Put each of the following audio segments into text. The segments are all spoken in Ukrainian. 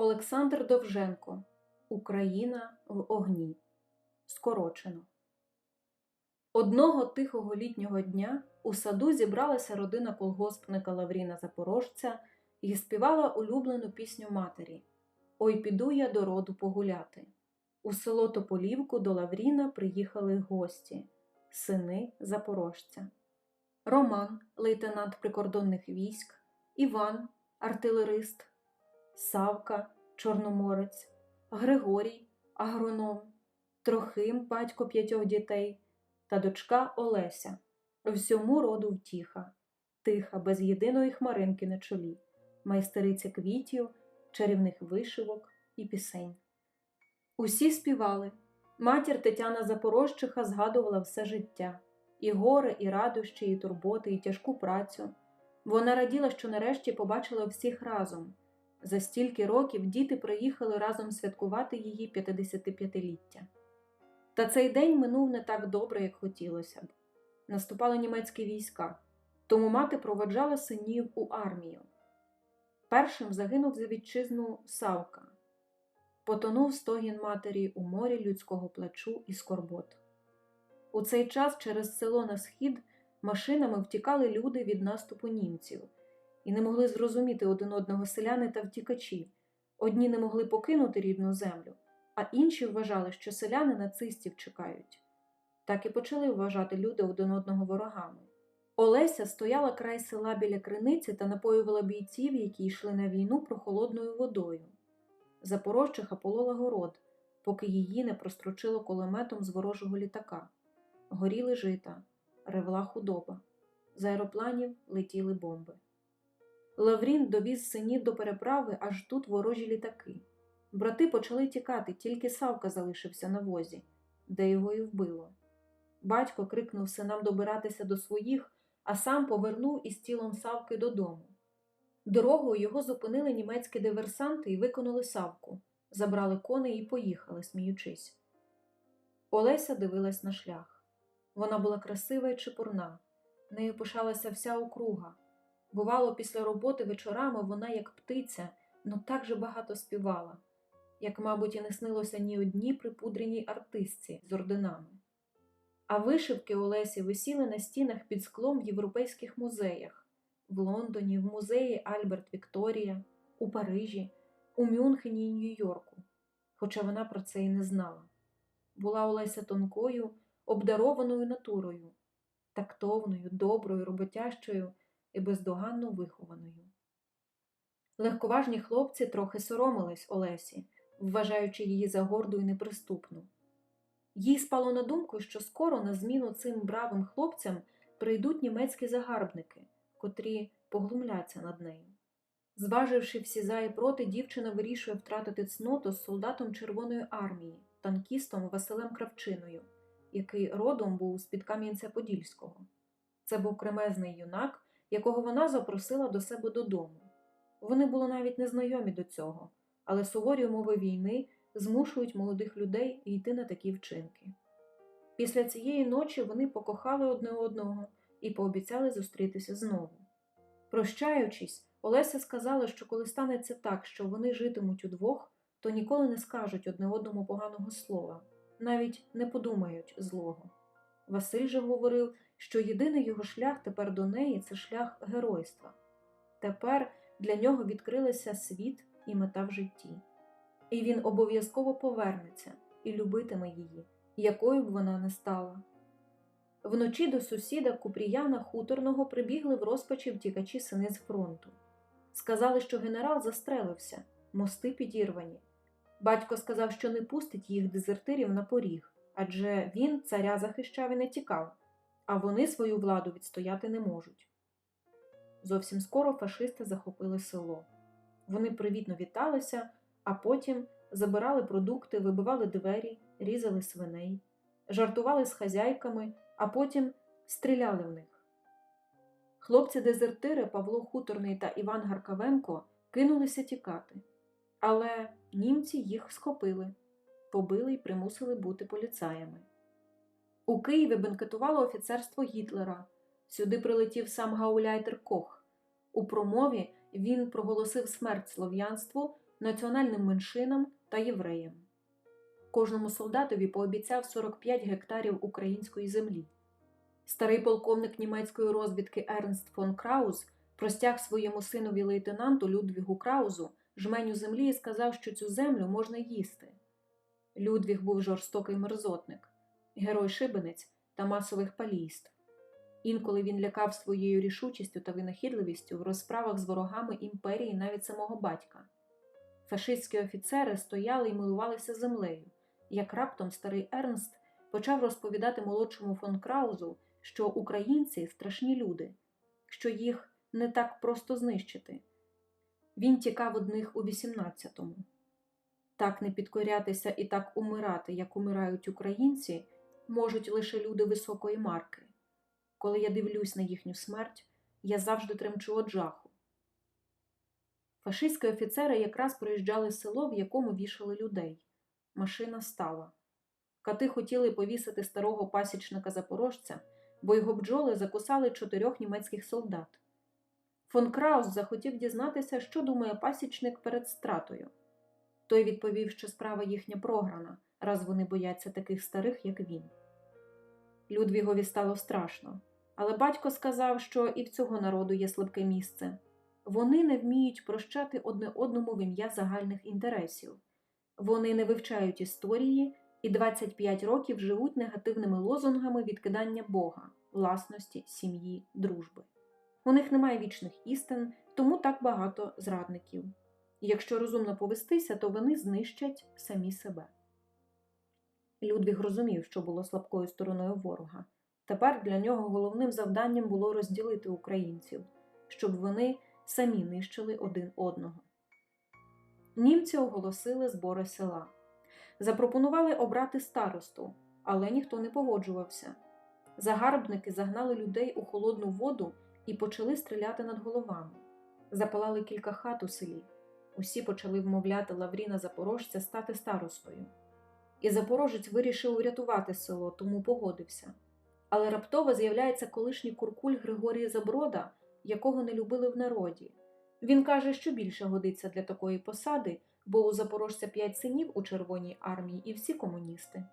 Олександр Довженко Україна в огні. Скорочено. Одного тихого літнього дня у саду зібралася родина колгоспника Лавріна Запорожця і співала улюблену пісню матері Ой піду я до роду погуляти. У село Тополівку до Лавріна приїхали гості, сини запорожця. Роман, лейтенант прикордонних військ, Іван, артилерист, Савка, чорноморець, Григорій, агроном, Трохим, батько п'ятьох дітей, та дочка Олеся, всьому роду втіха, тиха, без єдиної хмаринки на чолі, майстериця квітів, чарівних вишивок і пісень. Усі співали. Матір Тетяна Запорожчиха згадувала все життя і горе, і радощі, і турботи, і тяжку працю. Вона раділа, що нарешті побачила всіх разом. За стільки років діти приїхали разом святкувати її 55-ліття. Та цей день минув не так добре, як хотілося б. Наступали німецькі війська, тому мати проводжала синів у армію. Першим загинув за вітчизну Савка. Потонув стогін матері у морі людського плачу і скорбот. У цей час через село на схід машинами втікали люди від наступу німців і не могли зрозуміти один одного селяни та втікачі. Одні не могли покинути рідну землю, а інші вважали, що селяни нацистів чекають. Так і почали вважати люди один одного ворогами. Олеся стояла край села біля криниці та напоювала бійців, які йшли на війну прохолодною водою. Запорожчиха полола город, поки її не прострочило кулеметом з ворожого літака. Горіли жита, ревла худоба. З аеропланів летіли бомби. Лаврін довіз синів до переправи аж тут ворожі літаки. Брати почали тікати, тільки Савка залишився на возі, де його і вбило. Батько крикнув синам добиратися до своїх, а сам повернув із тілом Савки додому. Дорогою його зупинили німецькі диверсанти і виконали Савку, забрали коней і поїхали, сміючись. Олеся дивилась на шлях. Вона була красива і чепурна, нею пишалася вся округа. Бувало, після роботи вечорами вона, як птиця, ну так же багато співала, як, мабуть, і не снилося ні одній припудреній артистці з орденами. А вишивки Олесі висіли на стінах під склом в європейських музеях в Лондоні, в музеї Альберт Вікторія, у Парижі, у Мюнхені і Нью-Йорку, хоча вона про це і не знала. Була Олеся тонкою, обдарованою натурою, тактовною, доброю, роботящою і бездоганно вихованою. Легковажні хлопці трохи соромились Олесі, вважаючи її за горду і неприступну. Їй спало на думку, що скоро на зміну цим бравим хлопцям прийдуть німецькі загарбники, котрі поглумляться над нею. Зваживши всі за і проти, дівчина вирішує втратити цноту з солдатом Червоної армії, танкістом Василем Кравчиною, який родом був з-під Кам'янця-Подільського. Це був кремезний юнак, якого вона запросила до себе додому. Вони були навіть незнайомі до цього, але суворі умови війни змушують молодих людей йти на такі вчинки. Після цієї ночі вони покохали одне одного і пообіцяли зустрітися знову. Прощаючись, Олеся сказала, що коли станеться так, що вони житимуть удвох, то ніколи не скажуть одне одному поганого слова, навіть не подумають злого. Василь же говорив, що єдиний його шлях тепер до неї це шлях геройства. Тепер для нього відкрилися світ і мета в житті. І він обов'язково повернеться і любитиме її, якою б вона не стала. Вночі до сусіда Купріяна хуторного прибігли в розпачі втікачі сини з фронту. Сказали, що генерал застрелився, мости підірвані. Батько сказав, що не пустить їх дезертирів на поріг, адже він царя захищав і не тікав, а вони свою владу відстояти не можуть. Зовсім скоро фашисти захопили село. Вони привітно віталися, а потім забирали продукти, вибивали двері, різали свиней, жартували з хазяйками, а потім стріляли в них. Хлопці-дезертири Павло Хуторний та Іван Гаркавенко кинулися тікати, але німці їх схопили, побили і примусили бути поліцаями. У Києві бенкетувало офіцерство Гітлера. Сюди прилетів сам гауляйтер Кох. У промові він проголосив смерть слов'янству, національним меншинам та євреям. Кожному солдатові пообіцяв 45 гектарів української землі. Старий полковник німецької розвідки Ернст фон Краус простяг своєму синові лейтенанту Людвігу Краузу жменю землі і сказав, що цю землю можна їсти. Людвіг був жорстокий мерзотник, герой шибениць та масових палійств. Інколи він лякав своєю рішучістю та винахідливістю в розправах з ворогами імперії навіть самого батька. Фашистські офіцери стояли і милувалися землею, як раптом старий Ернст почав розповідати молодшому фон Краузу, що українці страшні люди, що їх не так просто знищити. Він тікав одних у 18-му. Так не підкорятися і так умирати, як умирають українці, можуть лише люди високої марки. Коли я дивлюсь на їхню смерть, я завжди тремчу од жаху. Фашистські офіцери якраз проїжджали село, в якому вішали людей. Машина стала. Кати хотіли повісити старого пасічника запорожця, бо його бджоли закусали чотирьох німецьких солдат. Фон Краус захотів дізнатися, що думає пасічник перед стратою. Той відповів, що справа їхня програна, раз вони бояться таких старих, як він. Людвігові стало страшно, але батько сказав, що і в цього народу є слабке місце. Вони не вміють прощати одне одному в ім'я загальних інтересів. Вони не вивчають історії і 25 років живуть негативними лозунгами відкидання Бога, власності, сім'ї, дружби. У них немає вічних істин, тому так багато зрадників. Якщо розумно повестися, то вони знищать самі себе. Людвіг розумів, що було слабкою стороною ворога. Тепер для нього головним завданням було розділити українців, щоб вони самі нищили один одного. Німці оголосили збори села. Запропонували обрати старосту, але ніхто не погоджувався. Загарбники загнали людей у холодну воду і почали стріляти над головами. Запалали кілька хат у селі. Усі почали вмовляти Лавріна Запорожця стати старостою. І Запорожець вирішив врятувати село, тому погодився. Але раптово з'являється колишній куркуль Григорій Заброда, якого не любили в народі. Він каже, що більше годиться для такої посади, бо у запорожця п'ять синів у Червоній армії і всі комуністи.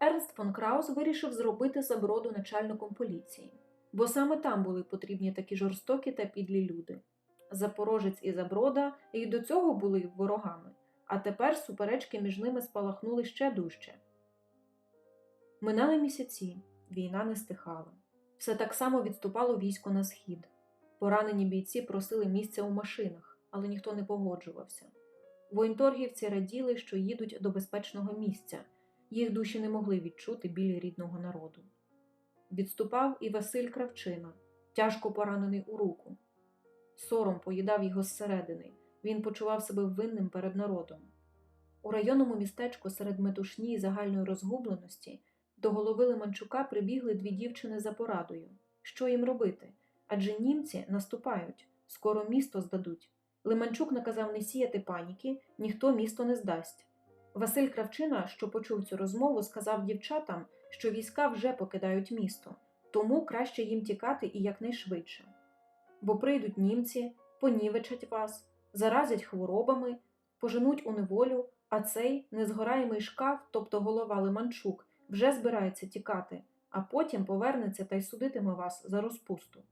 Ернст фон Краус вирішив зробити Заброду начальником поліції, бо саме там були потрібні такі жорстокі та підлі люди. Запорожець і Заброда і до цього були ворогами, а тепер суперечки між ними спалахнули ще дужче. Минали місяці, війна не стихала. Все так само відступало військо на схід. Поранені бійці просили місця у машинах, але ніхто не погоджувався. Воєнторгівці раділи, що їдуть до безпечного місця, їх душі не могли відчути білі рідного народу. Відступав і Василь Кравчина, тяжко поранений у руку. Сором поїдав його зсередини, він почував себе винним перед народом. У районному містечку серед метушні і загальної розгубленості до голови Лиманчука прибігли дві дівчини за порадою. Що їм робити? Адже німці наступають, скоро місто здадуть. Лиманчук наказав не сіяти паніки, ніхто місто не здасть. Василь Кравчина, що почув цю розмову, сказав дівчатам, що війська вже покидають місто, тому краще їм тікати і якнайшвидше. Бо прийдуть німці, понівечать вас, заразять хворобами, поженуть у неволю, а цей незгораємий шкаф, тобто голова Лиманчук, вже збирається тікати, а потім повернеться та й судитиме вас за розпусту.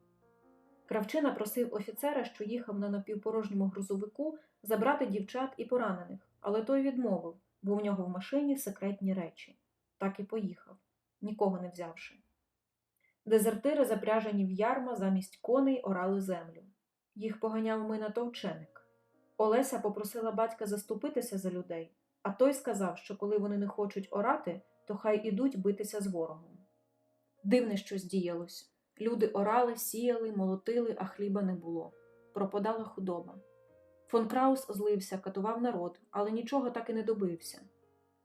Кравчина просив офіцера, що їхав на напівпорожньому грузовику, забрати дівчат і поранених, але той відмовив, бо в нього в машині секретні речі. Так і поїхав, нікого не взявши. Дезертири, запряжені в ярма, замість коней орали землю. Їх поганяв ми на товченик. Олеся попросила батька заступитися за людей, а той сказав, що коли вони не хочуть орати, то хай ідуть битися з ворогом. Дивне щось діялось. Люди орали, сіяли, молотили, а хліба не було. Пропадала худоба. Фон Краус злився, катував народ, але нічого так і не добився.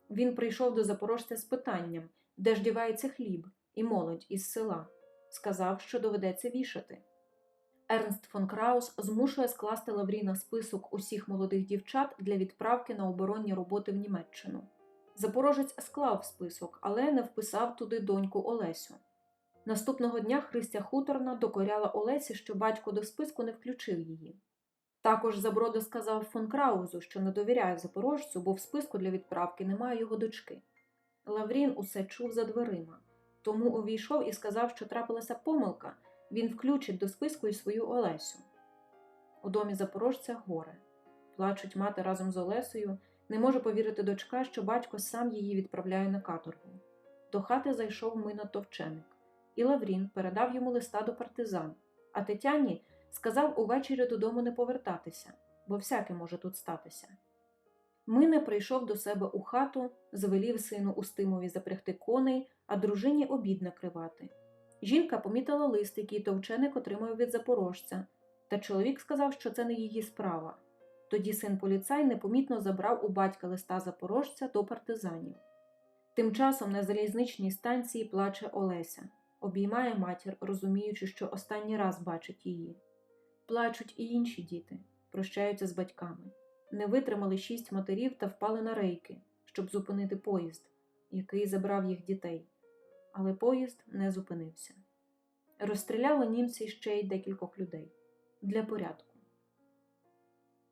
Він прийшов до запорожця з питанням, де ж дівається хліб, і молодь із села. Сказав, що доведеться вішати. Ернст фон Краус змушує скласти Лавріна список усіх молодих дівчат для відправки на оборонні роботи в Німеччину. Запорожець склав список, але не вписав туди доньку Олесю. Наступного дня Христя Хуторна докоряла Олесі, що батько до списку не включив її. Також Забродо сказав фон Краузу, що не довіряє запорожцю, бо в списку для відправки немає його дочки. Лаврін усе чув за дверима, тому увійшов і сказав, що трапилася помилка, він включить до списку і свою Олесю. У домі запорожця горе. Плачуть мати разом з Олесею, не може повірити дочка, що батько сам її відправляє на каторгу. До хати зайшов Мино Товченик, і Лаврін передав йому листа до партизан, а Тетяні сказав увечері додому не повертатися, бо всяке може тут статися. Мине прийшов до себе у хату, звелів сину Устимові запрягти коней, а дружині обід накривати. Жінка помітила лист, який товченик отримав від запорожця, та чоловік сказав, що це не її справа. Тоді син поліцай непомітно забрав у батька листа запорожця до партизанів. Тим часом на залізничній станції плаче Олеся, обіймає матір, розуміючи, що останній раз бачить її. Плачуть і інші діти, прощаються з батьками. Не витримали шість матерів та впали на рейки, щоб зупинити поїзд, який забрав їх дітей. Але поїзд не зупинився. Розстріляли німці ще й декількох людей для порядку.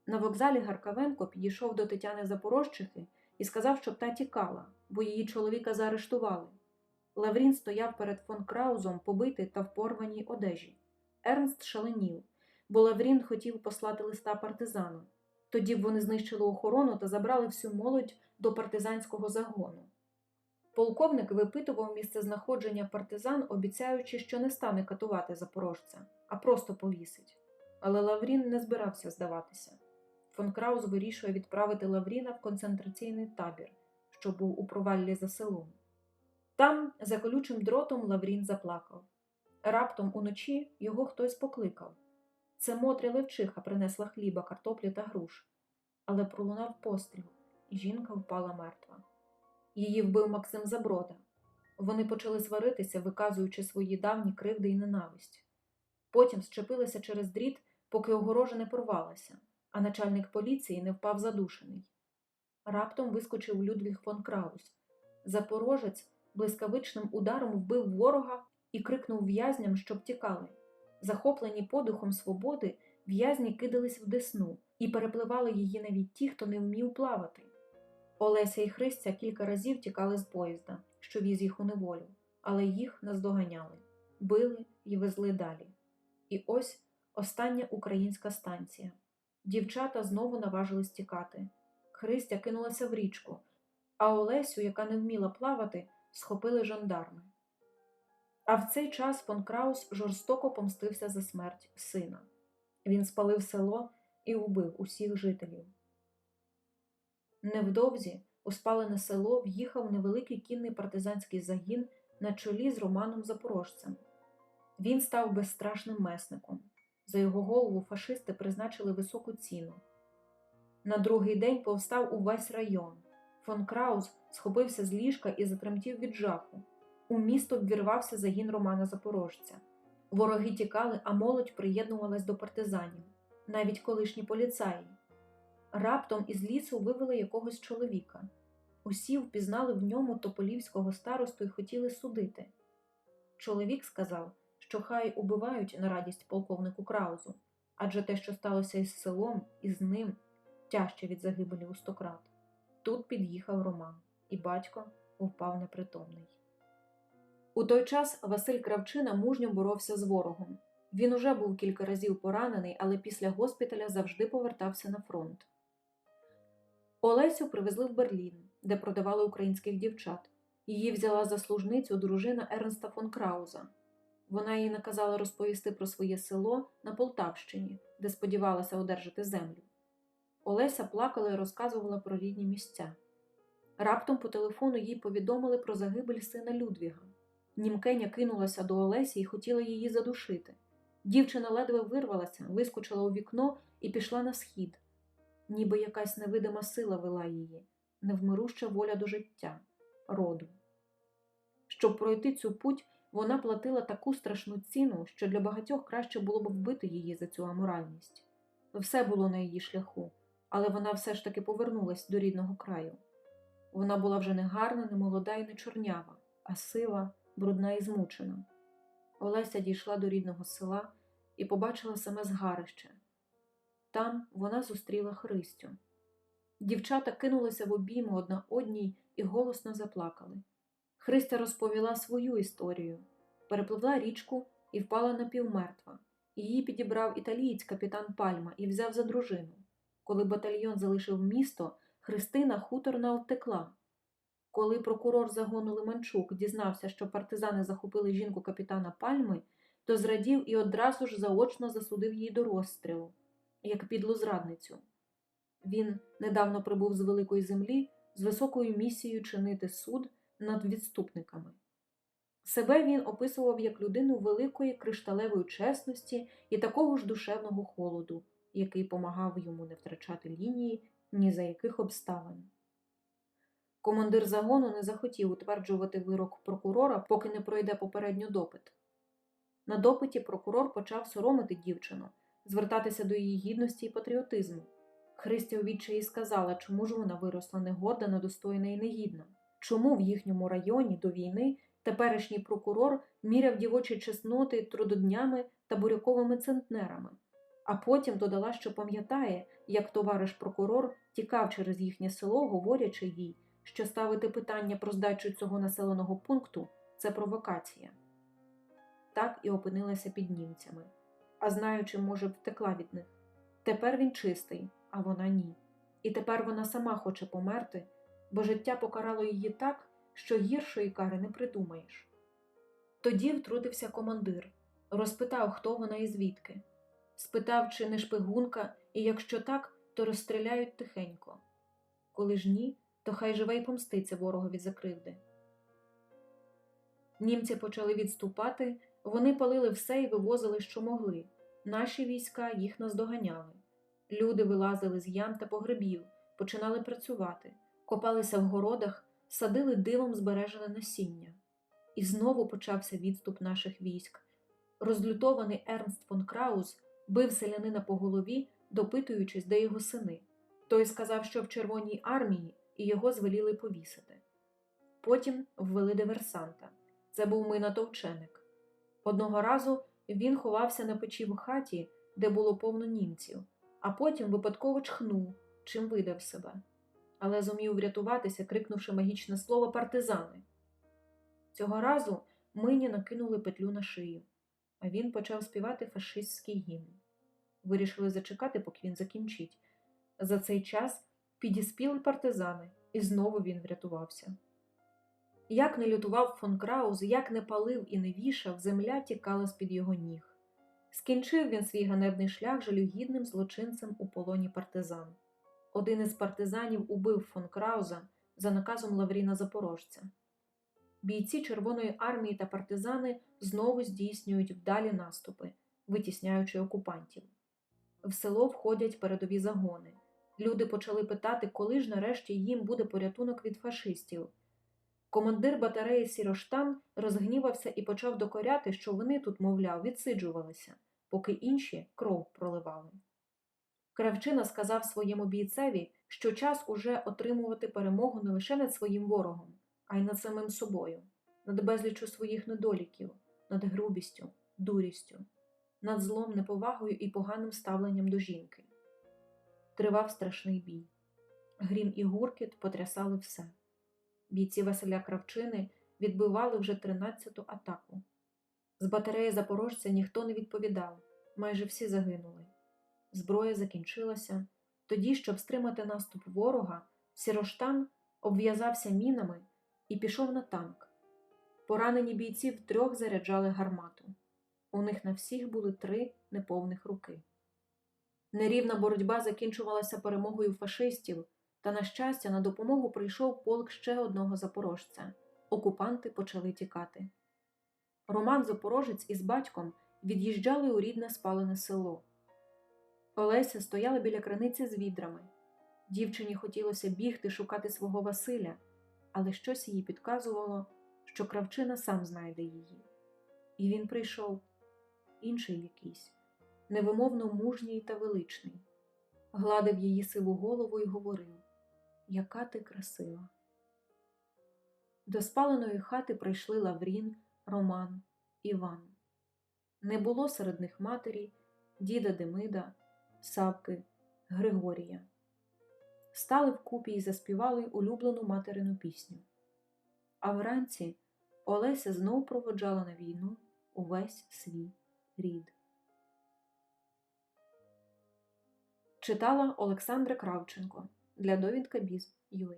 На вокзалі Гаркавенко підійшов до Тетяни Запорожчихи і сказав, щоб та тікала, бо її чоловіка заарештували. Лаврін стояв перед фон Краузом, побитий та в порваній одежі. Ернст шаленів, бо Лаврін хотів послати листа партизану. Тоді б вони знищили охорону та забрали всю молодь до партизанського загону. Полковник випитував місце знаходження партизан, обіцяючи, що не стане катувати запорожця, а просто повісить. Але Лаврін не збирався здаватися. Фон Краус вирішує відправити Лавріна в концентраційний табір, що був у проваллі за селом. Там, за колючим дротом, Лаврін заплакав. Раптом уночі його хтось покликав. Це Мотря Левчиха принесла хліба, картоплі та груш. Але пролунав постріл, і жінка впала мертва. Її вбив Максим Заброда. Вони почали сваритися, виказуючи свої давні кривди і ненависть. Потім щепилися через дріт, поки огорожа не порвалася, а начальник поліції не впав задушений. Раптом вискочив Людвіг фон Краус. Запорожець блискавичним ударом вбив ворога і крикнув в'язням, щоб тікали. Захоплені подухом свободи, в'язні кидались в десну і перепливали її навіть ті, хто не вмів плавати. Олеся і Христя кілька разів тікали з поїзда, що віз їх у неволю, але їх наздоганяли, били і везли далі. І ось остання українська станція. Дівчата знову наважились тікати. Христя кинулася в річку, а Олесю, яка не вміла плавати, схопили жандарми. А в цей час фон Краус жорстоко помстився за смерть сина. Він спалив село і убив усіх жителів. Невдовзі у спалене село в'їхав невеликий кінний партизанський загін на чолі з Романом Запорожцем. Він став безстрашним месником. За його голову фашисти призначили високу ціну. На другий день повстав увесь район. Фон Краус схопився з ліжка і затремтів від жаху. У місто ввірвався загін Романа Запорожця. Вороги тікали, а молодь приєднувалась до партизанів, навіть колишні поліцаї. Раптом із лісу вивели якогось чоловіка. Усі впізнали в ньому тополівського старосту і хотіли судити. Чоловік сказав, що хай убивають на радість полковнику Краузу, адже те, що сталося із селом, і з ним тяжче від загибелі у стократ. Тут під'їхав Роман, і батько впав непритомний. У той час Василь Кравчина мужньо боровся з ворогом. Він уже був кілька разів поранений, але після госпіталя завжди повертався на фронт. Олесю привезли в Берлін, де продавали українських дівчат. Її взяла за служницю дружина Ернста фон Крауза. Вона їй наказала розповісти про своє село на Полтавщині, де сподівалася одержати землю. Олеся плакала і розказувала про рідні місця. Раптом по телефону їй повідомили про загибель сина Людвіга. Німкеня кинулася до Олесі і хотіла її задушити. Дівчина ледве вирвалася, вискочила у вікно і пішла на схід, ніби якась невидима сила вела її, невмируща воля до життя, роду. Щоб пройти цю путь, вона платила таку страшну ціну, що для багатьох краще було б вбити її за цю аморальність. Все було на її шляху, але вона все ж таки повернулась до рідного краю. Вона була вже не гарна, не молода і не чорнява, а сива, брудна і змучена. Олеся дійшла до рідного села і побачила саме згарище. Там вона зустріла Христю. Дівчата кинулися в обійми одна одній і голосно заплакали. Христя розповіла свою історію, перепливла річку і впала напівмертва. Її підібрав італієць капітан Пальма і взяв за дружину. Коли батальйон залишив місто, Христина хуторна втекла. Коли прокурор загону Лиманчук дізнався, що партизани захопили жінку капітана Пальми, то зрадів і одразу ж заочно засудив її до розстрілу, як підлу зрадницю. Він недавно прибув з великої землі з високою місією чинити суд над відступниками. Себе він описував як людину великої кришталевої чесності і такого ж душевного холоду, який помагав йому не втрачати лінії ні за яких обставин. Командир загону не захотів утверджувати вирок прокурора, поки не пройде попередньо допит. На допиті прокурор почав соромити дівчину, звертатися до її гідності і патріотизму. Христя у відчаї сказала, чому ж вона виросла негорда, недостойна і негідна, чому в їхньому районі до війни теперішній прокурор міряв дівочі чесноти трудоднями та буряковими центнерами, а потім додала, що пам'ятає, як товариш прокурор тікав через їхнє село, говорячи їй, що ставити питання про здачу цього населеного пункту це провокація. Так і опинилася під німцями, а знаючи, може, втекла від них. Тепер він чистий, а вона ні. І тепер вона сама хоче померти, бо життя покарало її так, що гіршої кари не придумаєш. Тоді втрутився командир, розпитав, хто вона і звідки, спитав, чи не шпигунка, і якщо так, то розстріляють тихенько. Коли ж ні, то хай живе й помститься ворогові за кривди. Німці почали відступати, вони палили все і вивозили, що могли. Наші війська їх наздоганяли. Люди вилазили з ям та погребів, починали працювати, копалися в городах, садили дивом збережене насіння. І знову почався відступ наших військ. Розлютований Ернст фон Краус бив селянина по голові, допитуючись, де його сини. Той сказав, що в Червоній армії і його звеліли повісити. Потім ввели диверсанта. Це був Мина Товченик. Одного разу він ховався на печі в хаті, де було повно німців, а потім випадково чхнув, чим видав себе. Але зумів врятуватися, крикнувши магічне слово партизани. Цього разу Мині накинули петлю на шию, а він почав співати фашистський гімн. Вирішили зачекати, поки він закінчить. За цей час підіспіли партизани, і знову він врятувався. Як не лютував фон Крауз, як не палив і не вішав, земля тікала з-під його ніг. Скінчив він свій ганебний шлях жалюгідним злочинцем у полоні партизан. Один із партизанів убив фон Крауза за наказом Лавріна Запорожця. Бійці Червоної армії та партизани знову здійснюють вдалі наступи, витісняючи окупантів. В село входять передові загони. Люди почали питати, коли ж нарешті їм буде порятунок від фашистів. Командир батареї Сіроштан розгнівався і почав докоряти, що вони тут, мовляв, відсиджувалися, поки інші кров проливали. Кравчина сказав своєму бійцеві, що час уже отримувати перемогу не лише над своїм ворогом, а й над самим собою, над безліччю своїх недоліків, над грубістю, дурістю, над злом, неповагою і поганим ставленням до жінки. Тривав страшний бій. Грім і гуркіт потрясали все. Бійці Василя Кравчини відбивали вже 13-ту атаку. З батареї запорожця ніхто не відповідав, майже всі загинули. Зброя закінчилася. Тоді, щоб стримати наступ ворога, Сіроштан обв'язався мінами і пішов на танк. Поранені бійці втрьох заряджали гармату. У них на всіх були три неповних руки. Нерівна боротьба закінчувалася перемогою фашистів, та, на щастя, на допомогу прийшов полк ще одного запорожця. Окупанти почали тікати. Роман Запорожець із батьком від'їжджали у рідне спалене село. Олеся стояла біля краниці з відрами. Дівчині хотілося бігти шукати свого Василя, але щось їй підказувало, що кравчина сам знайде її. І він прийшов інший якийсь, невимовно мужній та величний, гладив її сиву голову і говорив Яка ти красива. До спаленої хати прийшли Лаврін, Роман, Іван. Не було серед них матері, діда Демида, Савки, Григорія. Стали вкупі і заспівали улюблену материну пісню. А вранці Олеся знов проводжала на війну увесь свій рід. Читала Олександра Кравченко для довідка Біз.UA